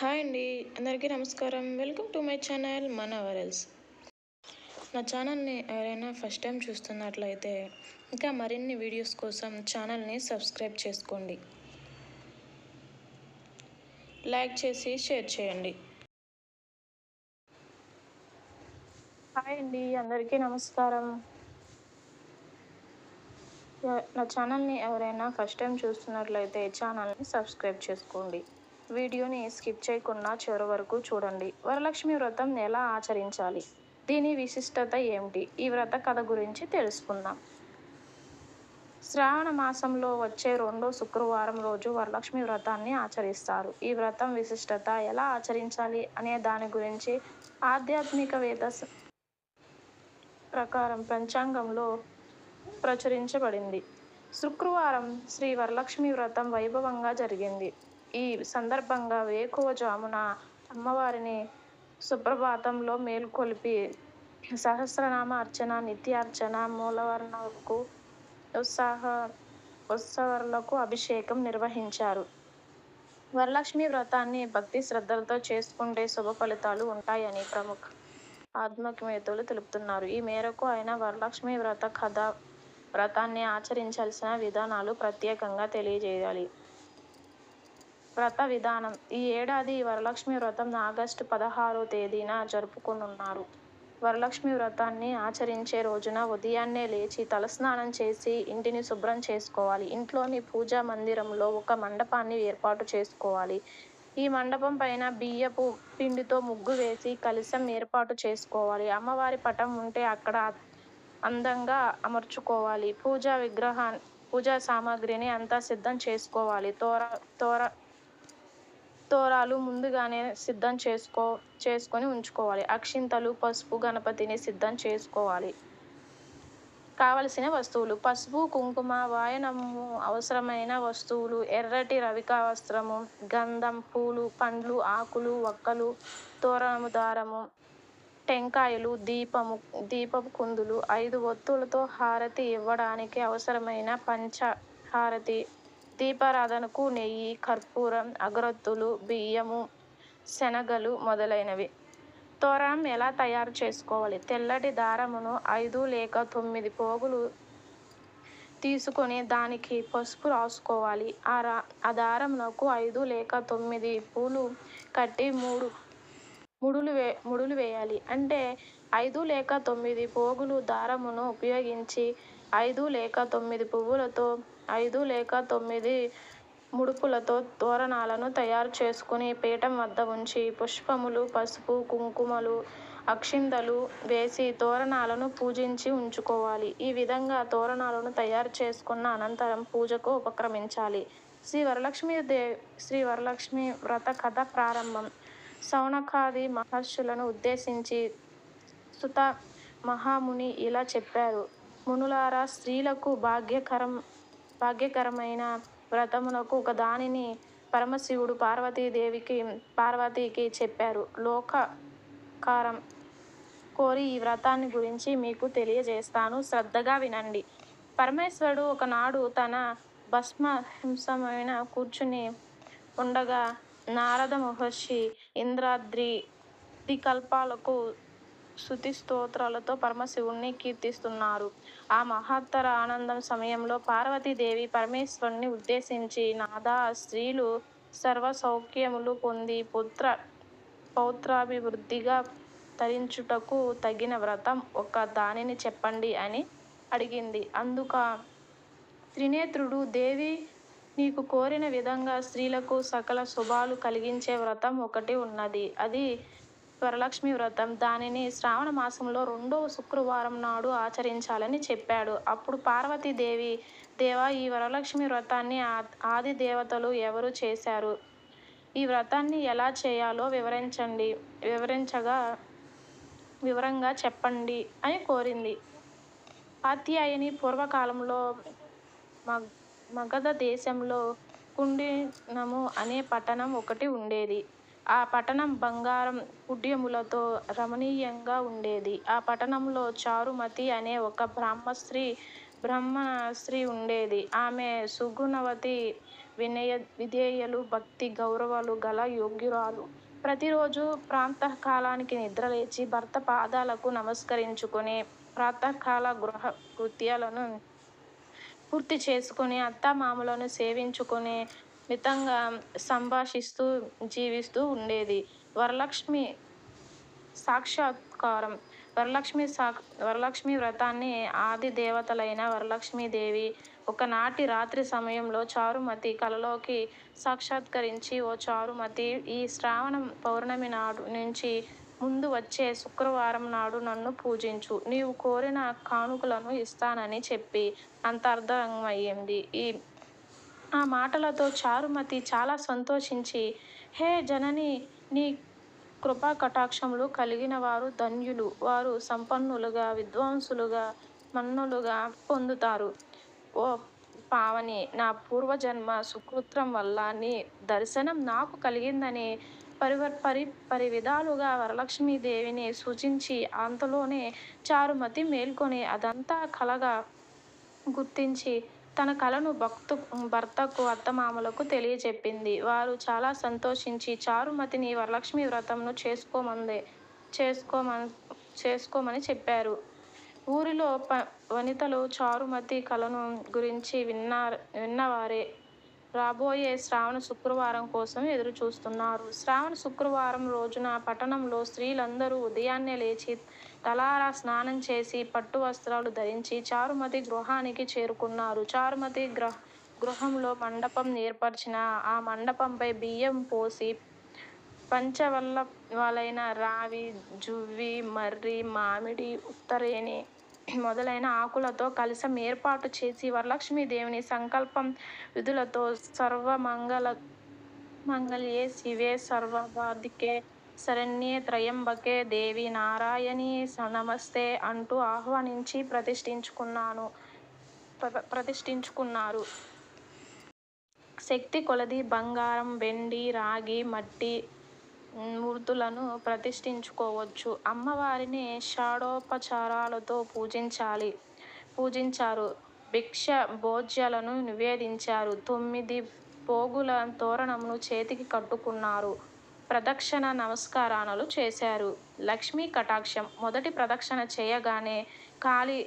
Hi అండి. అందరికీ నమస్కారం. వెల్కమ్ టు మై ఛానల్ మన వరల్స్ నా ఛానల్ని ఎవరైనా ఫస్ట్ టైం చూస్తున్నట్లయితే ఇంకా మరిన్ని వీడియోస్ కోసం ఛానల్ని సబ్స్క్రైబ్ చేసుకోండి. లైక్ చేసి షేర్ చేయండి. హాయ్ అండి. అందరికీ నమస్కారం. నా ఛానల్ని ఎవరైనా ఫస్ట్ టైం చూస్తున్నట్లయితే ఛానల్ని సబ్స్క్రైబ్ చేసుకోండి. వీడియోని స్కిప్ చేయకుండా చివరి వరకు చూడండి. వరలక్ష్మి వ్రతం ఎలా ఆచరించాలి? దీని విశిష్టత ఏమిటి? ఈ వ్రత కథ గురించి తెలుసుకుందాం. శ్రావణ మాసంలో వచ్చే రెండో శుక్రవారం రోజు వరలక్ష్మి వ్రతాన్ని ఆచరిస్తారు. ఈ వ్రతం విశిష్టత ఎలా ఆచరించాలి అనే దాని గురించి ఆధ్యాత్మికవేత్త స- ప్రకారం పంచాంగంలో ప్రచురించబడింది. శుక్రవారం శ్రీ వరలక్ష్మి వ్రతం వైభవంగా జరిగింది. ఈ సందర్భంగా వేకువజామున అమ్మవారిని సుప్రభాతంలో మేల్కొలిపి సహస్రనామ అర్చన నిత్యార్చన మూలవర్ణకు ఉత్సాహ ఉత్సవాలకు అభిషేకం నిర్వహించారు. వరలక్ష్మి వ్రతాన్ని భక్తి శ్రద్ధలతో చేసుకుంటే శుభ ఫలితాలు ఉంటాయని ప్రముఖ ఆత్మజ్ఞేతలు తెలుపుతున్నారు. ఈ మేరకు ఆయన వరలక్ష్మి వ్రత కథ వ్రతాన్ని ఆచరించాల్సిన విధానాలు ప్రత్యేకంగా తెలియజేయాలి. వ్రత విధానం. ఈ ఏడాది వరలక్ష్మి వ్రతం ఆగస్టు పదహారో తేదీన జరుపుకునున్నారు. వరలక్ష్మి వ్రతాన్ని ఆచరించే రోజున ఉదయాన్నే లేచి తలస్నానం చేసి ఇంటిని శుభ్రం చేసుకోవాలి. ఇంట్లోని పూజా మందిరంలో ఒక మండపాన్ని ఏర్పాటు చేసుకోవాలి. ఈ మండపం పైన బియ్యపు పిండితో ముగ్గు వేసి కలశం ఏర్పాటు చేసుకోవాలి. అమ్మవారి పటం ఉంటే అక్కడ అందంగా అమర్చుకోవాలి. పూజా విగ్రహా పూజా సామాగ్రిని అంతా సిద్ధం చేసుకోవాలి. తోర తోర తోరాలు ముందుగానే సిద్ధం చేసుకో చేసుకొని ఉంచుకోవాలి. అక్షింతలు పసుపు గణపతిని సిద్ధం చేసుకోవాలి. కావలసిన వస్తువులు. పసుపు కుంకుమ వాయనము అవసరమైన వస్తువులు ఎర్రటి రవిక వస్త్రము గంధం పూలు పండ్లు ఆకులు వక్కలు తోరణము దారము టెంకాయలు దీపము దీపపు కుందులు ఐదు ఒత్తులతో హారతి ఇవ్వడానికి అవసరమైన పంచ హారతి దీపారాధనకు నెయ్యి కర్పూరం అగరొత్తులు బియ్యము శనగలు మొదలైనవి. తోరణం ఎలా తయారు చేసుకోవాలి? తెల్లటి దారమును ఐదు లేక తొమ్మిది పోగులు తీసుకొని దానికి పసుపు రాసుకోవాలి. ఆ రా ఆ దారమునకు ఐదు లేక తొమ్మిది పూలు కట్టి మూడు ముడులు వే ముడులు వేయాలి. అంటే ఐదు లేక తొమ్మిది పోగులు దారమును ఉపయోగించి ఐదు లేక తొమ్మిది పువ్వులతో ఐదు లేక తొమ్మిది ముడుపులతో తోరణాలను తయారు చేసుకుని పీఠం వద్ద ఉంచి పుష్పములు పసుపు కుంకుమలు అక్షింతలు వేసి తోరణాలను పూజించి ఉంచుకోవాలి. ఈ విధంగా తోరణాలను తయారు చేసుకున్న అనంతరం పూజకు ఉపక్రమించాలి. శ్రీ వరలక్ష్మి దే శ్రీ వరలక్ష్మి వ్రత కథ ప్రారంభం. సౌనకాది మహర్షులను ఉద్దేశించి సుత మహాముని ఇలా చెప్పారు. మునులారా స్త్రీలకు భాగ్యకరం భాగ్యకరమైన వ్రతములకు ఒక దానిని పరమశివుడు పార్వతీదేవికి పార్వతీకి చెప్పారు. లోకకారం కోరి ఈ వ్రతాన్ని గురించి మీకు తెలియజేస్తాను. శ్రద్ధగా వినండి. పరమేశ్వరుడు ఒకనాడు తన భస్మహింసమైన కూర్చుని ఉండగా నారద మహర్షి ఇంద్రాద్రి కల్పాలకు శృతి స్తోత్రాలతో పరమశివుణ్ణి కీర్తిస్తున్నారు. ఆ మహత్తర ఆనందం సమయంలో పార్వతీదేవి పరమేశ్వరుని ఉద్దేశించి నాదా స్త్రీలు సర్వ సౌఖ్యములు పొంది పుత్ర పౌత్రాభివృద్ధిగా తరించుటకు తగిన వ్రతం ఒక దానిని చెప్పండి అని అడిగింది. అందుక త్రినేత్రుడు దేవి నీకు కోరిన విధంగా స్త్రీలకు సకల శుభాలు కలిగించే వ్రతం ఒకటి ఉన్నది. అది వరలక్ష్మి వ్రతం. దానిని శ్రావణ మాసంలో రెండో శుక్రవారం నాడు ఆచరించాలని చెప్పాడు. అప్పుడు పార్వతీదేవి దేవా ఈ వరలక్ష్మి వ్రతాన్ని ఆ- ఆది దేవతలు ఎవరు చేశారు? ఈ వ్రతాన్ని ఎలా చేయాలో వివరించండి. వివరించగా వివరంగా చెప్పండి అని కోరింది. కాత్యాయని పూర్వకాలంలో మగ్ మగధ దేశంలో కుండినము అనే పట్టణం ఒకటి ఉండేది. ఆ పట్టణం బంగారం ఉడ్యములతో రమణీయంగా ఉండేది ఆ పట్టణంలో చారుమతి అనే ఒక బ్రహ్మస్త్రీ బ్రహ్మణ స్త్రీ ఉండేది ఆమె సుగుణవతి వినయ విధేయలు భక్తి గౌరవాలు గల యోగ్యురాలు. ప్రతిరోజు ప్రాంతకాలానికి నిద్రలేచి భర్త పాదాలకు నమస్కరించుకుని ప్రాతకాల గృహ కృత్యాలను పూర్తి చేసుకుని అత్తమామలను సేవించుకుని మితంగా సంభాషిస్తూ జీవిస్తూ ఉండేది. వరలక్ష్మి సాక్షాత్కారం వరలక్ష్మి సాక్ వరలక్ష్మి వ్రతాన్ని ఆది దేవతలైన వరలక్ష్మీదేవి ఒకనాటి రాత్రి సమయంలో చారుమతి కలలోకి సాక్షాత్కరించి ఓ చారుమతి ఈ శ్రావణ పౌర్ణమి నాడు నుంచి ముందు వచ్చే శుక్రవారం నాడు నన్ను పూజించు. నీవు కోరిన కానుకలను ఇస్తానని చెప్పి అంతర్ధానమయింది. ఆ మాటలతో చారుమతి చాలా సంతోషించి హే జనని నీ కృపాకటాక్షములు కలిగినవారు ధన్యులు. వారు సంపన్నులుగా, విద్వాంసులుగా, మన్నులుగా పొందుతారు. ఓ పావని నా పూర్వజన్మ సుకృత్రం వల్ల నీ దర్శనం నాకు కలిగిందని పరి పరి పరివిధాలుగా వరలక్ష్మీదేవిని సూచించి అంతలోనే చారుమతి మేల్కొని అదంతా కలగా గుర్తించి తన కలను భర్తకు అత్తమామలకు తెలియజెప్పింది వారు చాలా సంతోషించి చారుమతిని వరలక్ష్మి వ్రతంను చేసుకోమని చెప్పారు. ఊరిలో వనితలు చారుమతి కలను గురించి విన్నవారే రాబోయే శ్రావణ శుక్రవారం కోసం ఎదురుచూస్తున్నారు. శ్రావణ శుక్రవారం రోజున పట్టణంలో స్త్రీలందరూ ఉదయాన్నే లేచి తలారా స్నానం చేసి పట్టు వస్త్రాలు ధరించి చారుమతి గృహానికి చేరుకున్నారు. చారుమతి గృహంలో మండపం ఏర్పరిచిన ఆ మండపంపై బియ్యం పోసి పంచవల్ల వలైన రావి, జువ్వి, మర్రి, మామిడి, ఉత్తరేణి మొదలైన ఆకులతో కలిసం ఏర్పాటు చేసి వరలక్ష్మీదేవిని సంకల్పం విధులతో సర్వమంగళ సర్వమంగళే శివే సర్వసాధికే శరణ్యే త్రయంబకే దేవి నారాయణి నమస్తే అంటూ ఆహ్వానించి ప్రతిష్ఠించుకున్నారు. శక్తి కొలది బంగారం, వెండి, రాగి, మట్టి మూర్తులను ప్రతిష్ఠించుకోవచ్చు. అమ్మవారిని షాడోపచారాలతో పూజించాలి పూజించారు. భిక్ష భోజ్యాలను నివేదించారు. తొమ్మిది పోగుల తోరణమును చేతికి కట్టుకున్నారు. ప్రదక్షిణ నమస్కారాలు చేశారు. లక్ష్మీ కటాక్షం మొదటి ప్రదక్షిణ చేయగానే కాలి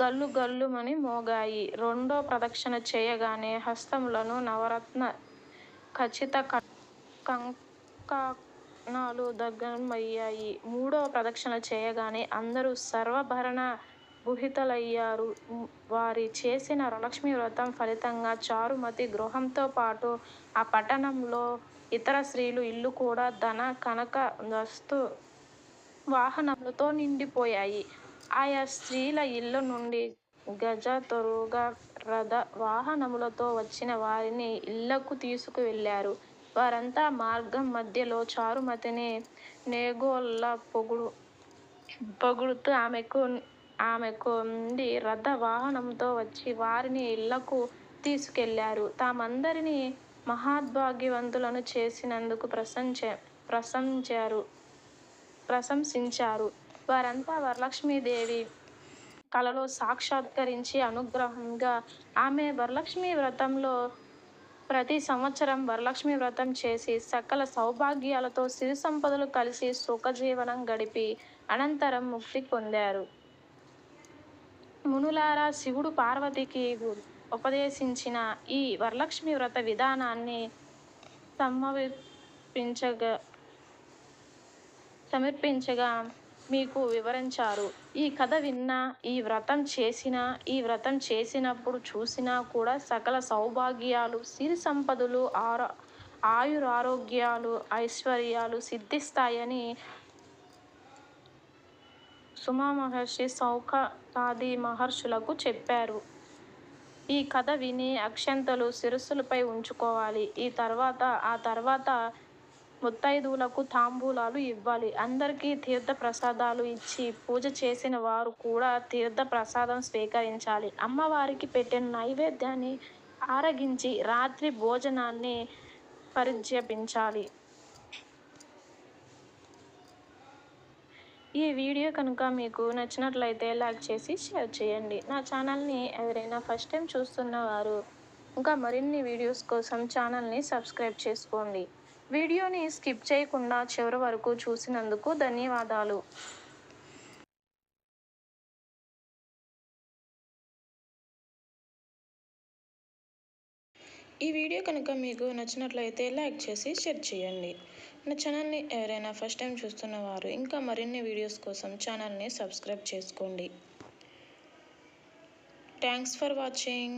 గల్లు గల్లుమని మోగాయి. రెండో ప్రదక్షిణ చేయగానే హస్తములను నవరత్న ఖచ్చిత కంకణాలు దగ్గరమయ్యాయి మూడో ప్రదక్షిణ చేయగానే అందరూ సర్వభరణ గుహితలయ్యారు వారి చేసిన వరలక్ష్మి వ్రతం ఫలితంగా చారుమతి గృహంతో పాటు ఆ పట్టణంలో ఇతర స్త్రీలు ఇల్లు కూడా ధన, కనక వస్తు వాహనములతో నిండిపోయాయి. ఆయా స్త్రీల ఇళ్ళ నుండి గజాతోరగ రథ వాహనములతో వచ్చిన వారిని ఇళ్ళకు తీసుకువెళ్ళారు. వారంతా మార్గం మధ్యలో చారుమతిని నేగోళ్ళ పొగుడు పొగుడుతూ ఆమెకు ఆమె కొండి రథ వాహనంతో వచ్చి వారిని ఇళ్ళకు తీసుకెళ్ళారు. తామందరినీ మహాద్భాగ్యవంతులను చేసినందుకు ప్రశంసించారు. వారంతా వరలక్ష్మీదేవి కలలో సాక్షాత్కరించి అనుగ్రహంగా ఆమె వరలక్ష్మి వ్రతంలో ప్రతి సంవత్సరం వరలక్ష్మి వ్రతం చేసి సకల సౌభాగ్యాలతో సిరి సంపదలు కలిసి సుఖజీవనం గడిపి అనంతరం ముక్తి పొందారు. మునులారా శివుడు పార్వతికి ఉపదేశించిన ఈ వరలక్ష్మి వ్రత విధానాన్ని సమర్పించగా మీకు వివరించారు. ఈ కథ విన్నా, ఈ వ్రతం చేసినా, ఈ వ్రతం చేసినప్పుడు చూసినా కూడా సకల సౌభాగ్యాలు, సిరి సంపదలు, ఆయురారోగ్యాలు, ఐశ్వర్యాలు సిద్ధిస్తాయని సుమమహర్షి సౌఖాది మహర్షులకు చెప్పారు. ఈ కథ విని అక్షంతలు శిరస్సులపై ఉంచుకోవాలి. ఈ తర్వాత ఆ తర్వాత ముత్తైదువులకు తాంబూలాలు ఇవ్వాలి. అందరికీ తీర్థ ప్రసాదాలు ఇచ్చి పూజ చేసిన వారు కూడా తీర్థ ప్రసాదం స్వీకరించాలి. అమ్మవారికి పెట్టిన నైవేద్యాన్ని ఆరగించి రాత్రి భోజనాన్ని పరిత్యజించాలి. ఈ వీడియో కనుక మీకు నచ్చినట్లయితే లైక్ చేసి షేర్ చేయండి. నా ఛానల్ని ఎవరైనా ఫస్ట్ టైం చూస్తున్న వారు ఇంకా మరిన్ని వీడియోస్ కోసం ఛానల్ని సబ్స్క్రైబ్ చేసుకోండి. వీడియోని స్కిప్ చేయకుండా చివరి వరకు చూసినందుకు ధన్యవాదాలు. ఈ వీడియో కనుక మీకు నచ్చినట్లయితే లైక్ చేసి షేర్ చేయండి. నా ఛానల్ని ఎవరైనా ఫస్ట్ టైం చూస్తున్నవారు ఇంకా మరిన్ని వీడియోస్ కోసం ఛానల్ని సబ్స్క్రైబ్ చేసుకోండి. Thanks for watching